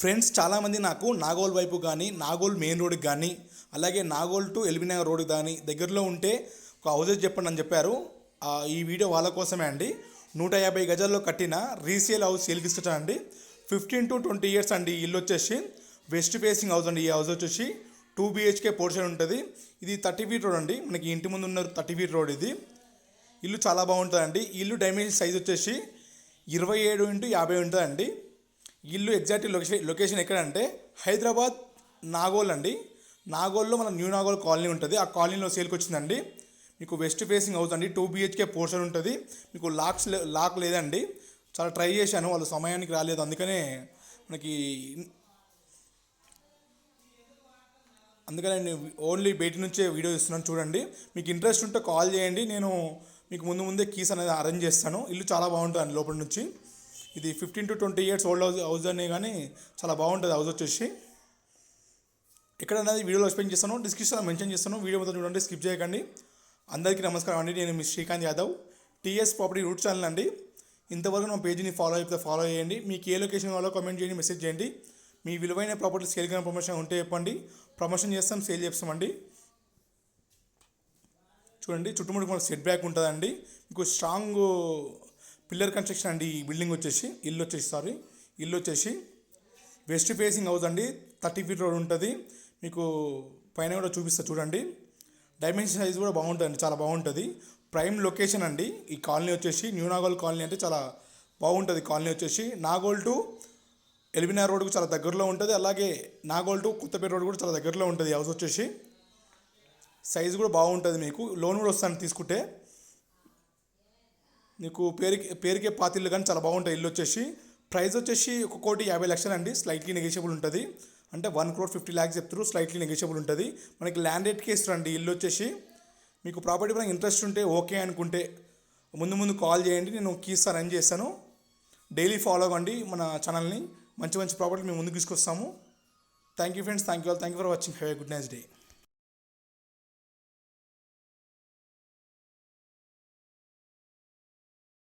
Friends చాలామంది నాకు నాగోల్ వైపు కానీ నాగోల్ మెయిన్ రోడ్కి కానీ అలాగే నాగోల్ టు ఎల్బీనగర్ రోడ్కి కానీ దగ్గరలో ఉంటే ఒక హౌసెస్ చెప్పండి అని చెప్పారు. ఈ వీడియో వాళ్ళ కోసమే అండి. నూట యాభై గజాల్లో కట్టిన రీసేల్ హౌస్ సేల్కి అండి? ఫిఫ్టీన్ టు ట్వంటీ ఇయర్స్ అండి ఈ ఇల్లు వచ్చేసి. వెస్ట్ ఫేసింగ్ హౌస్ అండి ఈ హౌస్ వచ్చేసి. టూ బిహెచ్కే పోర్షన్ ఉంటుంది. ఇది థర్టీ ఫీట్ రోడ్ అండి. మనకి ఇంటి ముందు ఉన్న థర్టీ ఫీట్ రోడ్ ఇది. ఇల్లు చాలా బాగుంటుందండి. ఇల్లు డైమెన్షన్ సైజ్ వచ్చేసి ఇరవై ఏడు ఇంటూ యాభై ఉంటుందండి. ఇల్లు ఎగ్జాక్ట్ లొకేషన్ లొకేషన్ ఎక్కడంటే హైదరాబాద్ నాగోల్ అండి. నాగోల్లో మన న్యూ నాగోల్ కాలనీ ఉంటుంది. ఆ కాలనీలో సేల్కి వచ్చిందండి. మీకు వెస్ట్ ఫేసింగ్ హౌస్ అండి. టూ బిహెచ్కే పోర్షన్ ఉంటుంది. మీకు లాక్స్ లే- లాక్ లేదండి. చాలా ట్రై చేశాను. వాళ్ళు సమయానికి రాలేదు. అందుకనే మనకి అందుకనే నేను ఓన్లీ బయట నుంచే వీడియో ఇస్తున్నాను చూడండి. మీకు ఇంట్రెస్ట్ ఉంటే కాల్ చేయండి. నేను మీకు ముందు ముందే కీస్ అనేది అరేంజ్ చేస్తాను. ఇల్లు చాలా బాగుంటుంది లోపల నుంచి. ఇది fifteen to twenty years old house house అనే కానీ చాలా బాగుంటుంది హౌస్ వచ్చేసి. ఎక్కడ అనేది వీడియోలో ఎక్స్ప్లెయిన్ చేస్తాను డిస్క్రిప్షన్లో మెన్షన్ చేస్తాను వీడియో మొత్తం చూడండి స్కిప్ చేయకండి. అందరికీ నమస్కారం అండి నేను మీ Srikanth Yadav. TS property route channel అండి. ఇంతవరకు నా పేజీని ఫాలో అయిపోతే ఫాలో చేయండి. మీకు ఏ లొకేషన్ కావాలో కామెంట్ చేయండి మెసేజ్ చేయండి. మీ విలువైన ప్రాపర్టీ సేల్ కానీ ప్రమోషన్ ఉంటే చెప్పండి. ప్రమోషన్ చేస్తాం సేల్ చేస్తామండి చూడండి చుట్టుముట్టు సెట్ బ్యాక్ ఉంటుందండి. మీకు స్ట్రాంగ్ పిల్లర్ కన్స్ట్రక్షన్ అండి ఈ బిల్డింగ్ వచ్చేసి ఇల్లు వచ్చేసి సారీ ఇల్లు వచ్చేసి. వెస్ట్ ఫేసింగ్ హౌస్ అండి థర్టీ ఫీట్ రోడ్ ఉంటుంది. మీకు పైన కూడా చూపిస్తా చూడండి. డైమెన్షన్ సైజ్ కూడా బాగుంటుంది చాలా బాగుంటుంది. ప్రైమ్ లొకేషన్ అండి ఈ కాలనీ వచ్చేసి న్యూ నాగోల్ కాలనీ అంటే చాలా బాగుంటుంది కాలనీ వచ్చేసి. నాగోల్ టు ఎల్బినార్ రోడ్కు చాలా దగ్గరలో ఉంటుంది అలాగే నాగోల్ టు కొత్తపేట రోడ్ కూడా చాలా దగ్గరలో ఉంటుంది హౌస్ వచ్చేసి. సైజ్ కూడా బాగుంటుంది మీకు లోన్ కూడా వస్తాను తీసుకుంటే. నీకు పేరుకి పేరుకే పాతిల్లు కానీ చాలా బాగుంటాయి ఇల్లు వచ్చేసి. ప్రైస్ వచ్చేసి ఒక కోటి యాభై లక్షలు అండి. స్లైట్లీ నెగోషియబుల్ ఉంటుంది. అంటే వన్ క్రోర్ ఫిఫ్టీ ల్యాక్స్ చెప్తారు స్లైట్లీ నెగోషియబుల్ ఉంటుంది. మనకి ల్యాండ్ రేట్కి ఇస్తారండి ఇల్లు వచ్చేసి. మీకు ప్రాపర్టీ పరంగా ఇంట్రెస్ట్ ఉంటే ఓకే అనుకుంటే ముందు ముందు కాల్ చేయండి. నేను కీస్ అరేంజ్ చేస్తాను. డైలీ ఫాలో అవ్వండి మన ఛానల్ని మంచి మంచి ప్రాపర్టీ మేము ముందుకు తీసుకొస్తాము. Thank you friends thank you all thank you for watching have a good nice day